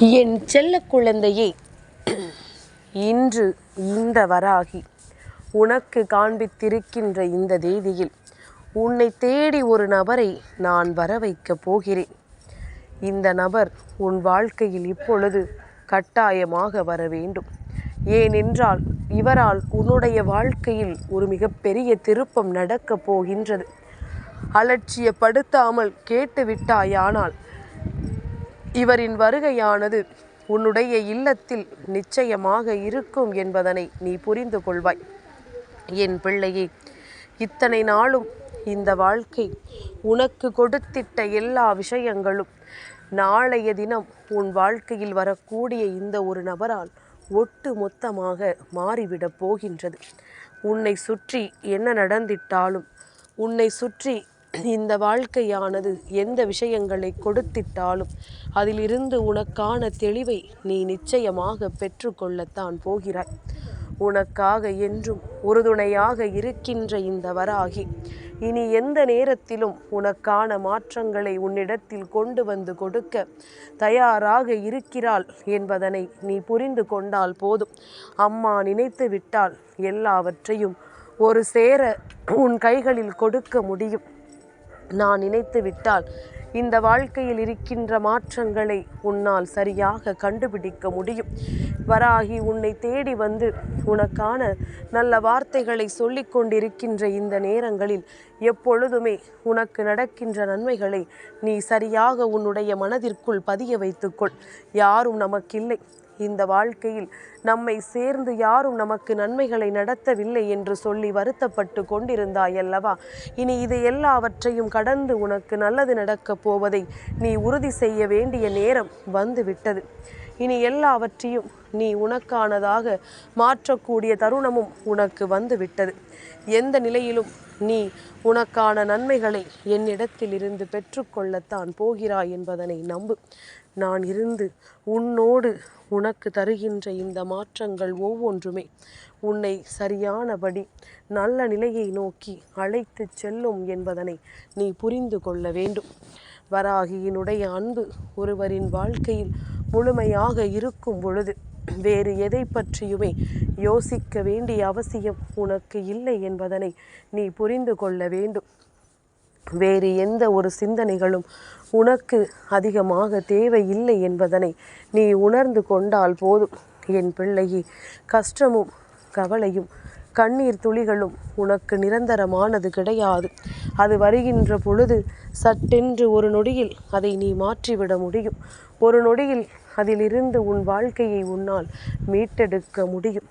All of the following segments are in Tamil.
என் செல்ல குழந்தையே இன்று இந்த வராகி. உனக்கு காண்பித்திருக்கின்ற இந்த தேதியில் உன்னை தேடி ஒரு நபரை நான் வர வைக்கப் போகிறேன். இந்த நபர் உன் வாழ்க்கையில் இப்பொழுது கட்டாயமாக வர வேண்டும். ஏனென்றால் இவரால் உன்னுடைய வாழ்க்கையில் ஒரு மிகப்பெரிய திருப்பம் நடக்கப் போகின்றது. அலட்சியப்படுத்தாமல் கேட்டுவிட்டாயானால் இவரின் வருகையானது உன்னுடைய இல்லத்தில் நிச்சயமாக இருக்கும் என்பதனை நீ புரிந்து கொள்வாய். என் பிள்ளையே இத்தனை நாளும் இந்த வாழ்க்கை உனக்கு கொடுத்திட்ட எல்லா விஷயங்களும் நாளைய தினம் உன் வாழ்க்கையில் வரக்கூடிய இந்த ஒரு நபரால் ஒட்டு மொத்தமாக மாறிவிடப் போகின்றது. உன்னை சுற்றி என்ன நடந்திட்டாலும் உன்னை சுற்றி இந்த வாழ்க்கையானது எந்த விஷயங்களை கொடுத்திட்டாலும் அதிலிருந்து உனக்கான தெளிவை நீ நிச்சயமாக பெற்றுக்கொள்ளத்தான் போகிறாய். உனக்காக என்றும் உறுதுணையாக இருக்கின்ற இந்த வராகி இனி எந்த நேரத்திலும் உனக்கான மாற்றங்களை உன்னிடத்தில் கொண்டு வந்து கொடுக்க தயாராக இருக்கிறாள் என்பதனை நீ புரிந்து கொண்டால் போதும். அம்மா நினைத்து விட்டால் எல்லாவற்றையும் ஒரு சேர உன் கைகளில் கொடுக்க முடியும். நான் நினைத்து விட்டால் இந்த வாழ்க்கையில் இருக்கின்ற மாற்றங்களை உன்னால் சரியாக கண்டுபிடிக்க முடியும். வராகி உன்னை தேடி வந்து உனக்கான நல்ல வார்த்தைகளை சொல்லிக் கொண்டிருக்கின்ற இந்த நேரங்களில் எப்பொழுதுமே உனக்கு நடக்கின்ற நன்மைகளை நீ சரியாக உன்னுடைய மனதிற்குள் பதிய வைத்துக்கொள் யாரும் நமக்கில்லை. இந்த வாழ்க்கையில் நம்மை சேர்ந்து யாரும் நமக்கு நன்மைகளை நடத்தவில்லை என்று சொல்லி வருத்தப்பட்டு கொண்டிருந்தாய் அல்லவா இனி இது எல்லாவற்றையும் கடந்து உனக்கு நல்லது நடக்கப் போவதை நீ உறுதி செய்ய வேண்டிய நேரம் வந்துவிட்டது. இனி எல்லாவற்றையும் நீ உனக்கானதாக மாற்றக்கூடிய தருணமும் உனக்கு வந்துவிட்டது. எந்த நிலையிலும் நீ உனக்கான நன்மைகளை என்னிடத்தில் இருந்து பெற்றுக்கொள்ளத்தான் போகிறாய் என்பதனை நம்பு. நான் இருந்து உன்னோடு உனக்கு தருகின்ற இந்த மாற்றங்கள் ஒவ்வொன்றுமே. உன்னை சரியானபடி நல்ல நிலையை நோக்கி அழைத்து செல்லும் என்பதனை நீ புரிந்து கொள்ள வேண்டும். வராகியினுடைய அன்பு ஒருவரின் வாழ்க்கையில் முழுமையாக இருக்கும் பொழுது வேறு எதை பற்றியுமே யோசிக்க வேண்டிய அவசியம் உனக்கு இல்லை என்பதனை நீ புரிந்து கொள்ள வேண்டும். வேறு எந்த ஒரு சிந்தனைகளும் உனக்கு அதிகமாக தேவையில்லை என்பதனை நீ உணர்ந்து கொண்டால் போதும். என் பிள்ளையே கஷ்டமும் கவலையும் கண்ணீர் துளிகளும் உனக்கு நிரந்தரமானது கிடையாது. அது வருகின்ற பொழுது சட்டென்று ஒரு நொடியில் அதை நீ மாற்றிவிட முடியும். ஒரு நொடியில் அதிலிருந்து உன் வாழ்க்கையை உன்னால் மீட்டெடுக்க முடியும்.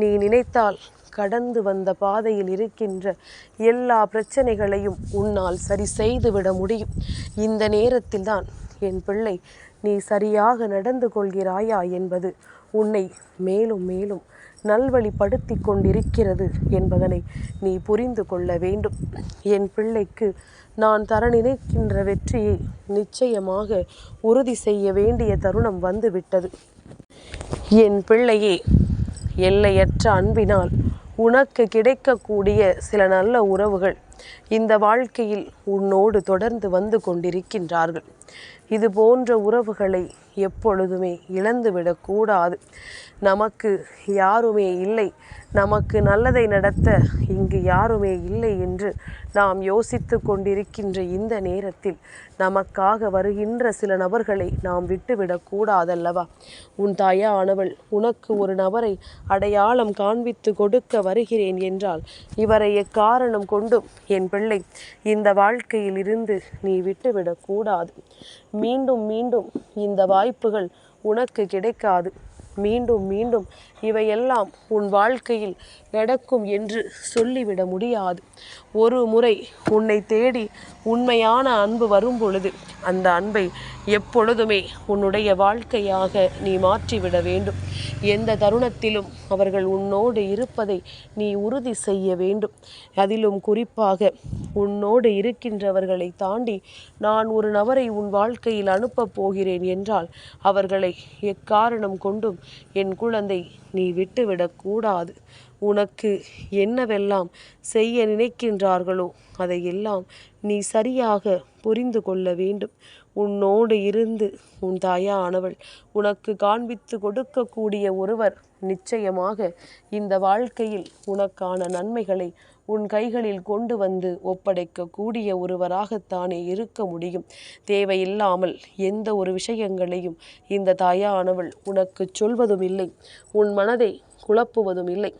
நீ நினைத்தால் கடந்து வந்த பாதையில் இருக்கின்ற எல்லா பிரச்சனைகளையும் உன்னால் சரி செய்துவிட முடியும். இந்த நேரத்தில்தான் என் பிள்ளை நீ சரியாக நடந்து கொள்கிறாயா என்பது உன்னை மேலும் மேலும் நல்வழிப்படுத்தி கொண்டிருக்கிறது என்பதனை நீ புரிந்து கொள்ள வேண்டும். என் பிள்ளைக்கு நான் தர நினைக்கின்ற வெற்றியை நிச்சயமாக உறுதி செய்ய வேண்டிய தருணம் வந்துவிட்டது. என் பிள்ளையே எல்லையற்ற அன்பினால் உனக்கு கிடைக்கக்கூடிய சில நல்ல உறவுகள் இந்த வாழ்க்கையில் உன்னோடு தொடர்ந்து வந்து கொண்டிருக்கின்றார்கள். இது போன்ற உறவுகளை எப்பொழுதுமே இழந்துவிடக்கூடாது நமக்கு யாருமே இல்லை. நமக்கு நல்லதை நடத்த இங்கு யாருமே இல்லை என்று நாம் யோசித்து கொண்டிருக்கின்ற இந்த நேரத்தில் நமக்காக வருகின்ற சில நபர்களை நாம் விட்டுவிடக்கூடாதல்லவா உன் தாயானவள் உனக்கு ஒரு நபரை அடையாளம் காண்பித்து கொடுக்க வருகிறேன் என்றால் இவரை எக்காரணம் கொண்டும் என் பிள்ளை. இந்த வாழ்க்கையில் இருந்து நீ விட்டுவிடக்கூடாது மீண்டும் மீண்டும் இந்த வாய்ப்புகள் உனக்கு கிடைக்காது. மீண்டும் மீண்டும் இவையெல்லாம் உன் வாழ்க்கையில் நடக்கும் என்று சொல்லிவிட முடியாது. ஒரு முறை உன்னை தேடி உண்மையான அன்பு வரும் பொழுது அந்த அன்பை எப்பொழுதுமே உன்னுடைய வாழ்க்கையாக நீ மாற்றிவிட வேண்டும். எந்த தருணத்திலும் அவர்கள் உன்னோடு இருப்பதை நீ உறுதி செய்ய வேண்டும். அதிலும் குறிப்பாக உன்னோடு இருக்கின்றவர்களை தாண்டி நான் ஒரு நபரை உன் வாழ்க்கையில் அனுப்பப் போகிறேன் என்றால் அவர்களை எக்காரணம் கொண்டும் என் குழந்தை நீ விட்டுவிடக்கூடாது உனக்கு என்னவெல்லாம் செய்ய நினைக்கின்றார்களோ அதையெல்லாம் நீ சரியாக புரிந்து கொள்ள வேண்டும். உன்னோடு இருந்து உன் தாயானவள் உனக்கு காண்பித்து கொடுக்கக்கூடிய ஒருவர் நிச்சயமாக இந்த வாழ்க்கையில் உனக்கான நன்மைகளை உன் கைகளில் கொண்டு வந்து ஒப்படைக்கக்கூடிய ஒருவராகத்தானே இருக்க முடியும். தேவையில்லாமல் எந்த ஒரு விஷயங்களையும் இந்த தாயானவள் உனக்கு சொல்வதும் இல்லை உன் மனதை குழப்புவதும் இல்லை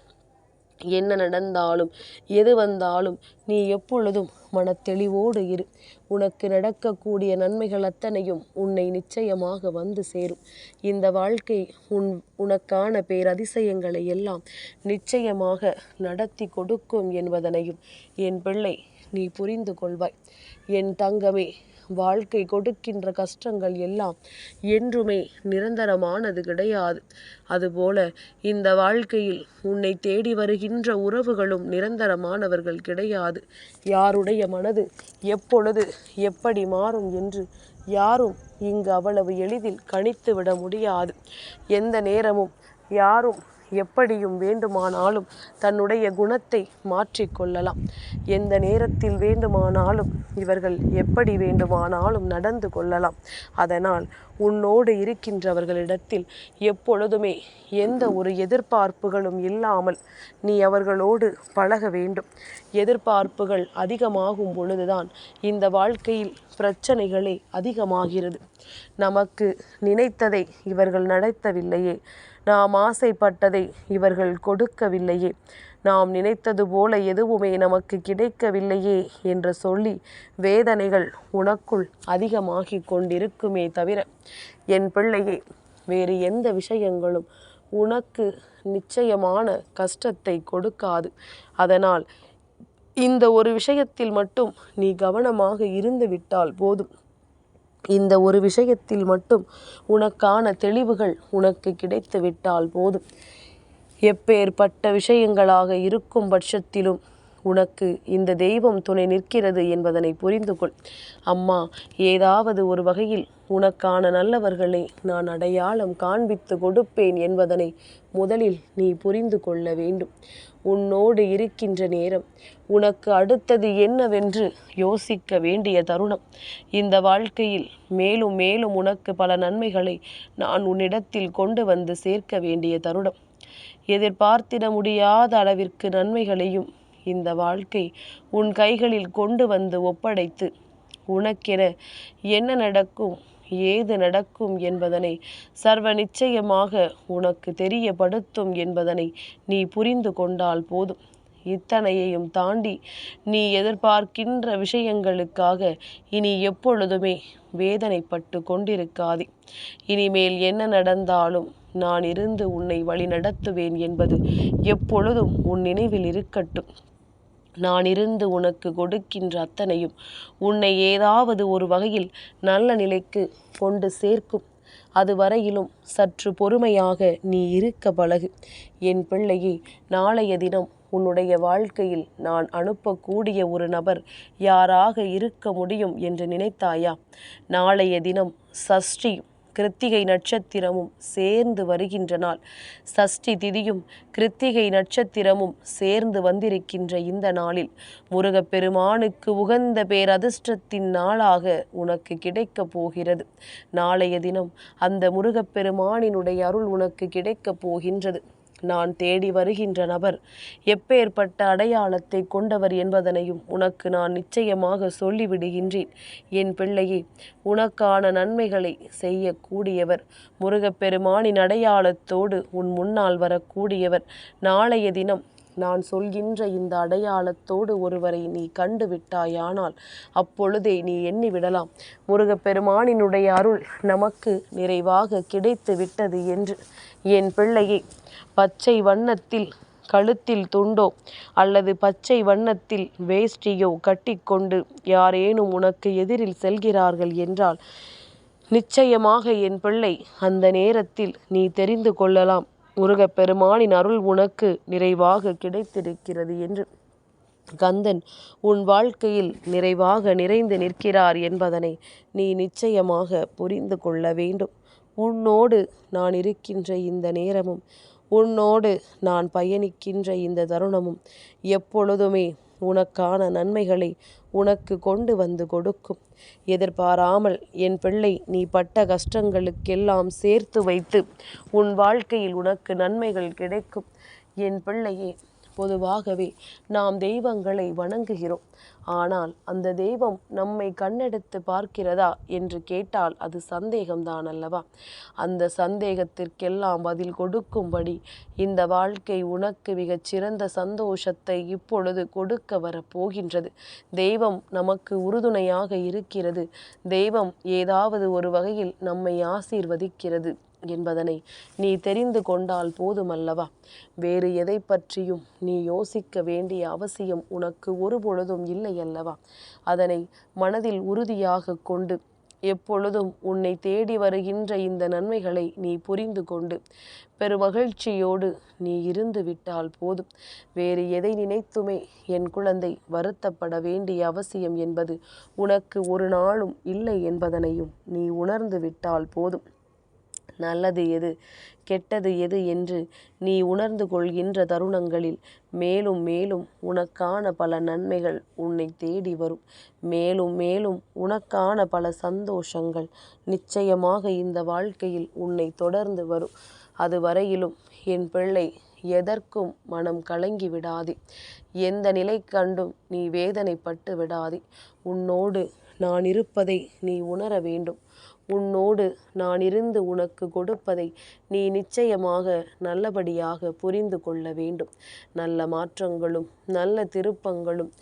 என்ன நடந்தாலும் எது வந்தாலும் நீ எப்பொழுதும் மனத்தெளிவோடு இரு. உனக்கு நடக்கக்கூடிய நன்மைகள் அத்தனையும் உன்னை நிச்சயமாக வந்து சேரும். இந்த வாழ்க்கை உன் உனக்கான பேரதிசயங்களை எல்லாம் நிச்சயமாக நடத்தி கொடுக்கும் என்பதனையும் என் பிள்ளை நீ புரிந்து கொள்வாய். என் தங்கமே வாழ்க்கை கொடுக்கின்ற கஷ்டங்கள் எல்லாம் என்றுமே நிரந்தரமானது கிடையாது. அதுபோல இந்த வாழ்க்கையில் உன்னை தேடி வருகின்ற உறவுகளும் நிரந்தரமானவர்கள் கிடையாது. யாருடைய மனது எப்பொழுது எப்படி மாறும் என்று யாரும் இங்கு அவ்வளவு எளிதில் கணித்து விட முடியாது. எந்த நேரமும் யாரும் எப்படியும் வேண்டுமானாலும் தன்னுடைய குணத்தை மாற்றிக்கொள்ளலாம் எந்த நேரத்தில் வேண்டுமானாலும் இவர்கள் எப்படி வேண்டுமானாலும் நடந்து கொள்ளலாம். அதனால் உன்னோடு இருக்கின்றவர்களிடத்தில் எப்பொழுதுமே எந்த ஒரு எதிர்பார்ப்புகளும் இல்லாமல் நீ அவர்களோடு பழக வேண்டும். எதிர்பார்ப்புகள் அதிகமாகும் பொழுதுதான் இந்த வாழ்க்கையில் பிரச்சனைகளே அதிகமாகிறது. நமக்கு நினைத்ததை இவர்கள் நடத்தவில்லையே. நாம் ஆசைப்பட்டதை இவர்கள் கொடுக்கவில்லையே. நாம் நினைத்தது போல எதுவுமே நமக்கு கிடைக்கவில்லையே என்று சொல்லி வேதனைகள் உனக்குள் அதிகமாகி கொண்டிருக்குமே தவிர என் பிள்ளையே வேறு எந்த விஷயங்களும் உனக்கு நிச்சயமான கஷ்டத்தை கொடுக்காது. அதனால் இந்த ஒரு விஷயத்தில் மட்டும் நீ கவனமாக இருந்து விட்டால் போதும். இந்த ஒரு விஷயத்தில் மட்டும் உனக்கான தெளிவுகள் உனக்கு கிடைத்து விட்டால் போதும். எப்பேற்பட்ட விஷயங்களாக இருக்கும் பட்சத்திலும் உனக்கு இந்த தெய்வம் துணை நிற்கிறது என்பதனை புரிந்து கொள் அம்மா ஏதாவது ஒரு வகையில் உனக்கான நல்லவர்களை நான் அடையாளம் காண்பித்து கொடுப்பேன் என்பதனை முதலில் நீ புரிந்து கொள்ள வேண்டும். உன்னோடு இருக்கின்ற நேரம் உனக்கு அடுத்தது என்னவென்று யோசிக்க வேண்டிய தருணம். இந்த வாழ்க்கையில் மேலும் மேலும் உனக்கு பல நன்மைகளை நான் உன்னிடத்தில் கொண்டு வந்து சேர்க்க வேண்டிய தருணம். எதிர்பார்த்திட முடியாத அளவிற்கு நன்மைகளையும் இந்த வாழ்க்கை உன் கைகளில் கொண்டு வந்து ஒப்படைத்து உனக்கென என்ன நடக்கும் ஏது நடக்கும் என்பதனை சர்வ நிச்சயமாக உனக்கு தெரியப்படுத்தும் என்பதனை நீ புரிந்து கொண்டால் போதும். இத்தனையையும் தாண்டி நீ எதிர்பார்க்கின்ற விஷயங்களுக்காக இனி எப்பொழுதுமே வேதனைப்பட்டு கொண்டிருக்காதே. இனிமேல் என்ன நடந்தாலும் நான் இருந்து உன்னை வழி நடத்துவேன் என்பது எப்பொழுதும் உன் நினைவில் இருக்கட்டும். நான் இருந்து உனக்கு கொடுக்கின்ற அத்தனையும் உன்னை ஏதாவது ஒரு வகையில் நல்ல நிலைக்கு கொண்டு சேர்க்கும். அதுவரையிலும் சற்று பொறுமையாக நீ இருக்க பழகு. என் பிள்ளையை நாளைய தினம் உன்னுடைய வாழ்க்கையில் நான் அனுப்பக்கூடிய ஒரு நபர் யாராக இருக்க முடியும் என்று நினைத்தாயா? நாளைய தினம் சஷ்டி கிருத்திகை நட்சத்திரமும் சேர்ந்து வருகின்ற நாள். சஷ்டி திதியும் கிருத்திகை நட்சத்திரமும் சேர்ந்து வந்திருக்கின்ற இந்த நாளில் முருகப்பெருமானுக்கு உகந்த பேரதிர்ஷ்டத்தின் நாளாக உனக்கு கிடைக்கப் போகிறது. நாளைய தினம் அந்த முருகப்பெருமானினுடைய அருள் உனக்கு கிடைக்கப் போகின்றது. நான் தேடி வருகின்ற நபர். எப்பேற்பட்ட அடையாளத்தை கொண்டவர் என்பதனையும் உனக்கு நான் நிச்சயமாக சொல்லிவிடுகின்றேன். என் பிள்ளையே உனக்கான நன்மைகளை செய்யக்கூடியவர் முருகப்பெருமானின் அடையாளத்தோடு உன் முன்னால் வரக்கூடியவர். நாளைய தினம் நான் சொல்கின்ற இந்த அடையாளத்தோடு ஒருவரை நீ கண்டு விட்டாயானால் அப்பொழுதே நீ எண்ணி விடலாம் முருகப்பெருமானினுடைய அருள் நமக்கு நிறைவாக கிடைத்து விட்டது என்று என் பிள்ளையை பச்சை வண்ணத்தில் கழுத்தில் துண்டோ அல்லது பச்சை வண்ணத்தில் வேஷ்டியோ கட்டிக்கொண்டு யாரேனும் உனக்கு எதிரில் செல்கிறார்கள் என்றால் நிச்சயமாக என் பிள்ளை அந்த நேரத்தில் நீ தெரிந்து கொள்ளலாம். முருகப்பெருமானின் அருள் உனக்கு நிறைவாக கிடைத்திருக்கிறது என்று. கந்தன் உன் வாழ்க்கையில் நிறைவாக நிறைந்து நிற்கிறார் என்பதனை நீ நிச்சயமாக புரிந்து கொள்ள வேண்டும். உன்னோடு நான் இருக்கின்ற இந்த நேரமும் உன்னோடு நான் பயணிக்கின்ற இந்த தருணமும் எப்பொழுதுமே உனக்கான நன்மைகளை உனக்கு கொண்டு வந்து கொடுக்கும். எதிர்பாராமல் என் பிள்ளை நீ பட்ட கஷ்டங்களுக்கெல்லாம் சேர்த்து வைத்து உன் வாழ்க்கையில் உனக்கு நன்மைகள் கிடைக்கும். என் பிள்ளையே பொதுவாகவே நாம் தெய்வங்களை வணங்குகிறோம். ஆனால் அந்த தெய்வம் நம்மை கண்ணெடுத்து பார்க்கிறதா என்று கேட்டால் அது சந்தேகம்தான் அல்லவா? அந்த சந்தேகத்திற்கெல்லாம் பதில் கொடுக்கும்படி இந்த வாழ்க்கை உனக்கு மிகச் சிறந்த சந்தோஷத்தை இப்பொழுது கொடுக்க வரப்போகின்றது தெய்வம் நமக்கு உறுதுணையாக இருக்கிறது. தெய்வம் ஏதாவது ஒரு வகையில் நம்மை ஆசீர்வதிக்கிறது. என்பதனை நீ தெரிந்து கொண்டால் போதுமல்லவா. வேறு எதை பற்றியும் நீ யோசிக்க வேண்டிய அவசியம் உனக்கு ஒரு பொழுதும் இல்லை அல்லவா அதனை மனதில் உறுதியாக கொண்டு எப்பொழுதும் உன்னை தேடி வருகின்ற இந்த நன்மைகளை நீ புரிந்து கொண்டு பெருமகிழ்ச்சியோடு நீ இருந்து விட்டால் போதும். வேறு எதை நினைத்துமே என் குழந்தை வருத்தப்பட வேண்டிய அவசியம் என்பது உனக்கு ஒரு நாளும் இல்லை என்பதனையும் நீ உணர்ந்து விட்டால் போதும். நல்லது எது? கெட்டது எது என்று நீ உணர்ந்து கொள்கின்ற தருணங்களில் மேலும் மேலும் உனக்கான பல நன்மைகள் உன்னை தேடி வரும். மேலும் மேலும் உனக்கான பல சந்தோஷங்கள் நிச்சயமாக இந்த வாழ்க்கையில் உன்னை தொடர்ந்து வரும். அது வரையிலும் என் பிள்ளை எதற்கும் மனம் கலங்கி விடாதே. எந்த நிலை கண்டும் நீ வேதனைப்பட்டு விடாதே. உன்னோடு நான் இருப்பதை நீ உணர வேண்டும். உன்னோடு நான் இருந்து உனக்கு கொடுப்பதை நீ நிச்சயமாக நல்லபடியாக புரிந்து கொள்ள வேண்டும். நல்ல மாற்றங்களும் நல்ல திருப்பங்களும்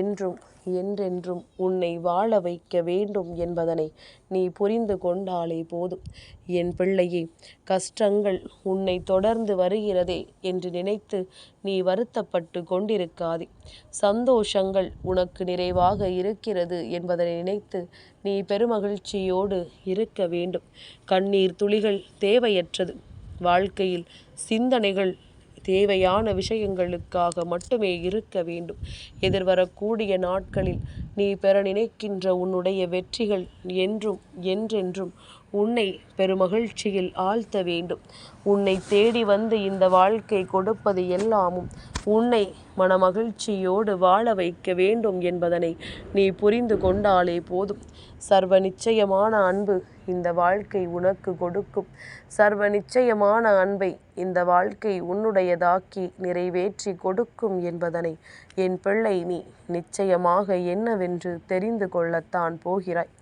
என்றும் என்றென்றும் உன்னை வாழ வைக்க வேண்டும் என்பதனை நீ புரிந்து கொண்டாலே போதும். என் பிள்ளையே கஷ்டங்கள் உன்னை தொடர்ந்து வருகிறதே என்று நினைத்து நீ வருத்தப்பட்டு கொண்டிருக்காதே. சந்தோஷங்கள் உனக்கு நிறைவாக இருக்கிறது என்பதனை நினைத்து நீ பெருமகிழ்ச்சியோடு இருக்க வேண்டும். கண்ணீர் துளிகள் தேவையற்றது. வாழ்க்கையில் சிந்தனைகள் தேவையான விஷயங்களுக்காக மட்டுமே இருக்க வேண்டும். எதிர்வரக்கூடிய நாட்களில் நீ பெற நினைக்கின்ற உன்னுடைய வெற்றிகள் என்றும் என்றென்றும் உன்னை பெருமகிழ்ச்சியில் ஆழ்த்த வேண்டும். உன்னை தேடி வந்து இந்த வாழ்க்கை கொடுப்பது எல்லாமும் உன்னை மனமகிழ்ச்சியோடு வாழ வைக்க வேண்டும் என்பதனை நீ புரிந்து கொண்டாலே போதும். சர்வ நிச்சயமான அன்பு இந்த வாழ்க்கை உனக்கு கொடுக்கும். சர்வ நிச்சயமான அன்பை இந்த வாழ்க்கை உன்னுடையதாக்கி நிறைவேற்றி கொடுக்கும் என்பதனை என் பிள்ளை நீ நிச்சயமாக என்னவென்று தெரிந்து கொள்ளத்தான் போகிறாய்.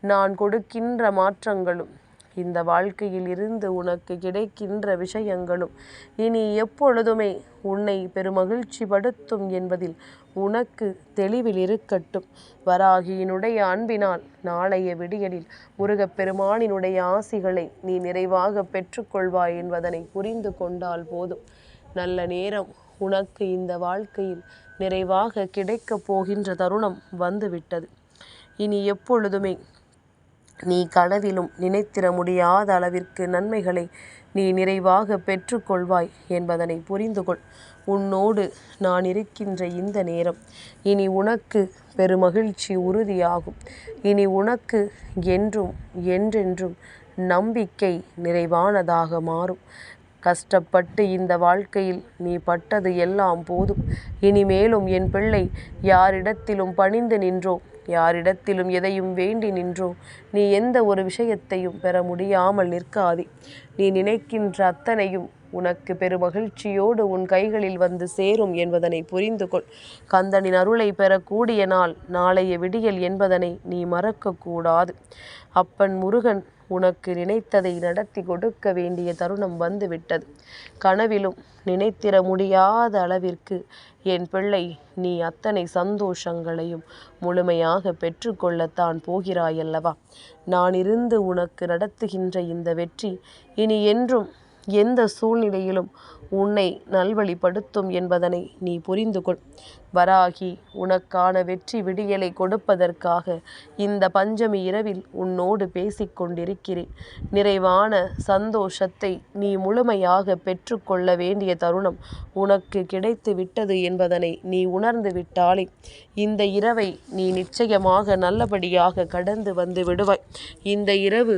நான் கொடுக்கின்ற மாற்றங்களும் இந்த வாழ்க்கையில் இருந்து உனக்கு கிடைக்கின்ற விஷயங்களும் இனி எப்பொழுதுமே உன்னை பெருமகிழ்ச்சி படுத்தும் என்பதில் உனக்கு தெளிவில் இருக்கட்டும். வராகியினுடைய அன்பினால் நாளைய விடியலில் முருகப்பெருமானினுடைய ஆசிகளை நீ நிறைவாக பெற்றுக்கொள்வாய் என்பதனை புரிந்து கொண்டால் போதும். நல்ல நேரம் உனக்கு இந்த வாழ்க்கையில் நிறைவாக கிடைக்கப் போகின்ற தருணம் வந்துவிட்டது. இனி எப்பொழுதுமே நீ கனவிலும் நினைத்திட முடியாத அளவிற்கு நன்மைகளை நீ நிறைவாக பெற்றுக்கொள்வாய் என்பதனை புரிந்து கொள் உன்னோடு நான் இருக்கின்ற இந்த நேரம் இனி உனக்கு பெருமகிழ்ச்சி உறுதியாகும். இனி உனக்கு என்றும் என்றென்றும் நம்பிக்கை நிறைவானதாக மாறும். கஷ்டப்பட்டு இந்த வாழ்க்கையில் நீ பட்டது எல்லாம் போதும். இனிமேலும் என் பிள்ளை யாரிடத்திலும் பணிந்து நின்றோ யாரிடத்திலும் எதையும் வேண்டி நின்றோ நீ எந்த ஒரு விஷயத்தையும் பெற முடியாமல் நிற்காதே. நீ நினைக்கின்ற அத்தனையும் உனக்கு பெருமகிழ்ச்சியோடு உன் கைகளில் வந்து சேரும் என்பதனை புரிந்து கொள் கந்தனின் அருளை பெறக்கூடிய நாள் நாளைய விடியல் என்பதனை நீ மறக்கக்கூடாது. அப்பன் முருகன் உனக்கு நினைத்ததை நடத்தி கொடுக்க வேண்டிய தருணம் வந்துவிட்டது. கனவிலும் நினைத்திட முடியாத அளவிற்கு என் பிள்ளை நீ அத்தனை சந்தோஷங்களையும் முழுமையாக பெற்றுக்கொள்ளத்தான் போகிறாயல்லவா? நான் இருந்து உனக்கு நடத்துகின்ற இந்த வெற்றி இனி என்றும் எந்த சூழ்நிலையிலும் உன்னை நல்வழிப்படுத்தும் என்பதனை நீ புரிந்து கொள் வராகி உனக்கான வெற்றி விடியலை கொடுப்பதற்காக இந்த பஞ்சமி இரவில் உன்னோடு பேசிக்கொண்டிருக்கிறேன். நிறைவான சந்தோஷத்தை நீ முழுமையாக பெற்றுக்கொள்ள வேண்டிய தருணம் உனக்கு கிடைத்து விட்டது என்பதனை நீ உணர்ந்து விட்டாலே இந்த இரவை நீ நிச்சயமாக நல்லபடியாக கடந்து வந்து விடுவாய். இந்த இரவு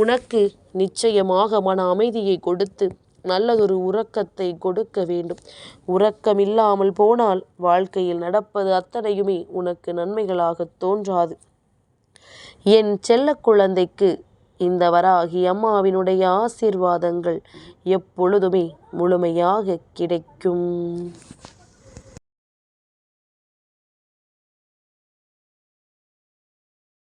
உனக்கு நிச்சயமாக மன அமைதியை கொடுத்து நல்லதொரு உறக்கத்தை கொடுக்க வேண்டும். உறக்கம் இல்லாமல் போனால் வாழ்க்கையில் நடப்பது அத்தனையுமே உனக்கு நன்மைகளாக தோன்றாது. என் செல்ல குழந்தைக்கு இந்த வராகி அம்மாவினுடைய ஆசீர்வாதங்கள் எப்பொழுதுமே முழுமையாக கிடைக்கும்.